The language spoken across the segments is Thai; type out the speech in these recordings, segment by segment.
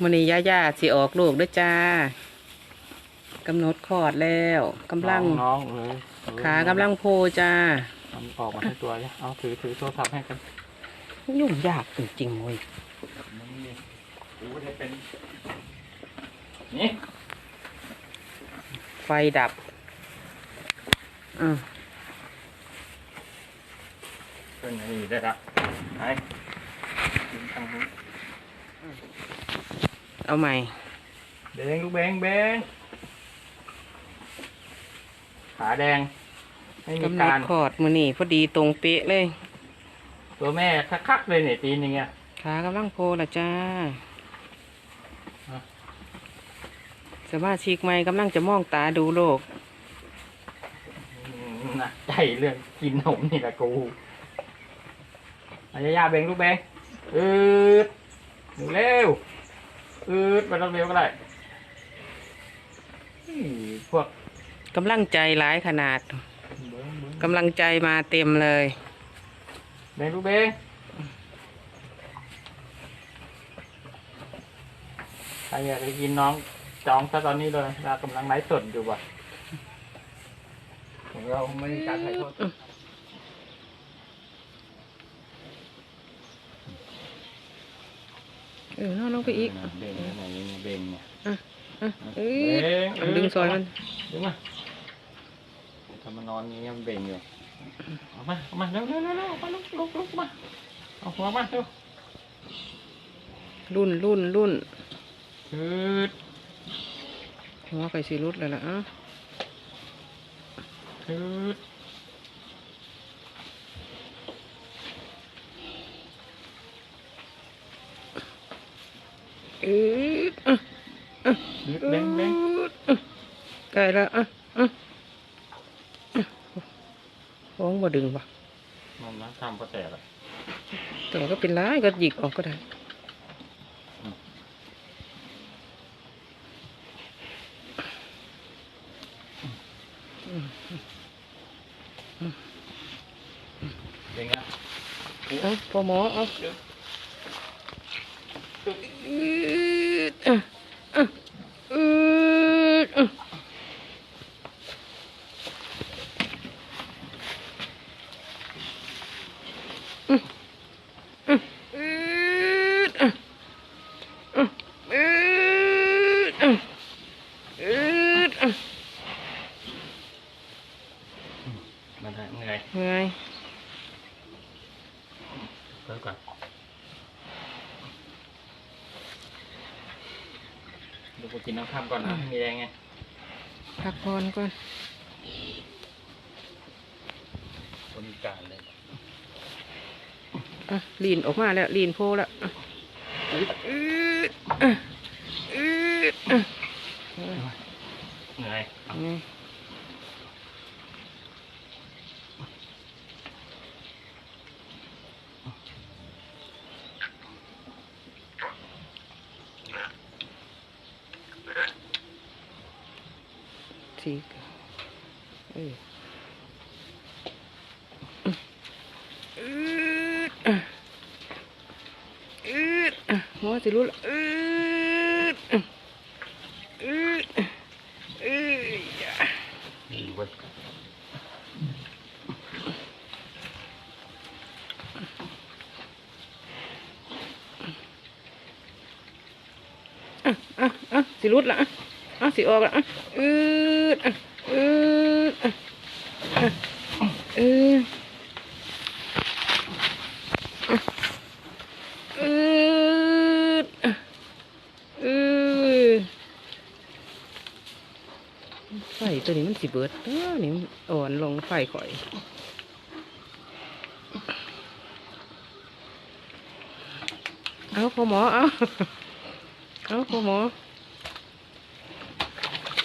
มื้อนี้ย่าย่าสิออกลูกเด้วยจ้ากำหนดคลอดแล้วกำลังน้องเลยขากำลังโพจ้ามันออกมาทั้งตัวเลยเอาถือถือโทรศัพท์ให้กัน ยุ่งยากจริงๆเว้ยนี่กูจะเป็นนี่ไฟดับอืมเป็นอันนี้ได้ละไปกินทางนู้น เอาใหม่ แดงลูกแบงแบงขาแดง ไม่มีกำหนกาดรคลอดมื้อนี้พอดีตรงเป๊ะเลยตัวแม่คักๆเลยเนี่ยตีนอย่างเงี้ย ขากำลังโพละจ้าอะ สมาชิกใหม่กำลังจะมองตาดูโลก อืมหนักใจเรื่องกินนมนี่แหละกูอายายาแบงลูกแบงอืดเร็ว อืดไมันต้องเร็วก็ได้อืมพวกกำลังใจหลายขนาดกำลังใจมาเต็มเลยแบงลูกแบงใครอยากจะกินน้องจองซะตอนนี้เลยเรากำลังไลฟ์สดอยู่ว่ะของเราไม่มีการถ่ายทอดสด เออเอาลงไปอีกเบงไหนยังเบงเนี่ยอะเอ้ยเบงดึงซอยมันดึงมาถ้ามันนอนอย่างเงี้ยมันเบงอยู่เอามาเอามาเร็วเร็วเร็วเร็วเอามาลุกลุกลุกมาเอาหัวมาเร็วรุ่นรุ่นรุ่นชืดหัวไฟสีรุดเลยล่ะอะชืด อืดอะชืดเบงเบงใกล้แล้วอะอะอะฟ้องบ่ดึงวะมันนะทำก็แต่ละแต่ว่าก็เป็นร้ายก็หยิกออกก็ได้เบงอะเอาพอหมอเอาอื ดอะอะอืดอะอื ดอะอะอืดอะอืดอะมันเหนื่อยเหนื่อยเพิ่มก่อนดูกูกินน้ำข้ามก่อนนะมีแรงไงพักผ่อนก่อนบริการเลยอะลีนออกมาแล้วลีนโพแล้วอะอืดอะอืดอะเหนื่อยนี่ทีกเอออืดอะอืดอะหัวสิรู้ละอืดอะอืดอะอืดอะดีเว้ยอะ อะสิรุดละอะอะสิออกละอะอื ดอืดอืดอืดอืดไฟตัวนี้มันสิเบิดเออนี่อ่อนลงไฟข่อยเอาพ่อหมอเอาเอาพ่อหมอ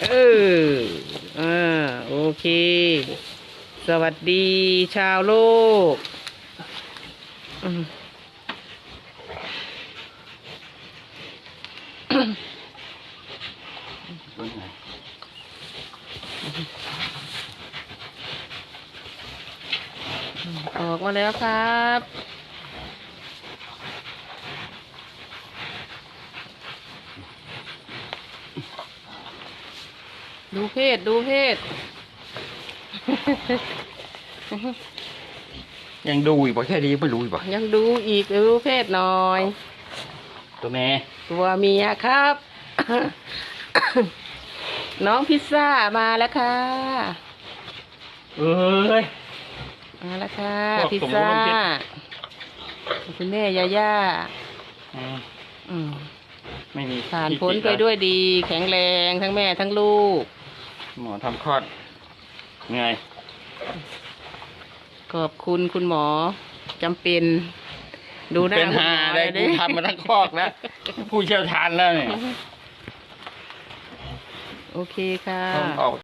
เออ เค สวัสดีชาวโลก ออกมาแล้วครับดูเพศดูเพศ ยังดูอีกบ่แค่นี้ไม่รู้อีกบ่ยังดูอีกดูเพศหน่อย ตัวแม่ตัวเมียครับ น้องพิซซ่ามาแล้วค่ะ เอ้ย มาแล้วค่ะ พวกพิซสมมุติซ่าลงพิษคุณแม่ยาย่าอืมอืมไม่มีผ่านที่พ้นติไปด้วยดี แข็งแรงทั้งแม่ทั้งลูก หมอทำคลอด ไง ขอบคุณคุณหมอจำเป็น ดูหน้าเป็นคุณหาหมอเลยดิกูทำมาทั้งคอกแล้ว ผู้เชี่ยวชาญแล้วเนี่ยโอเคค่ะ ต้องออก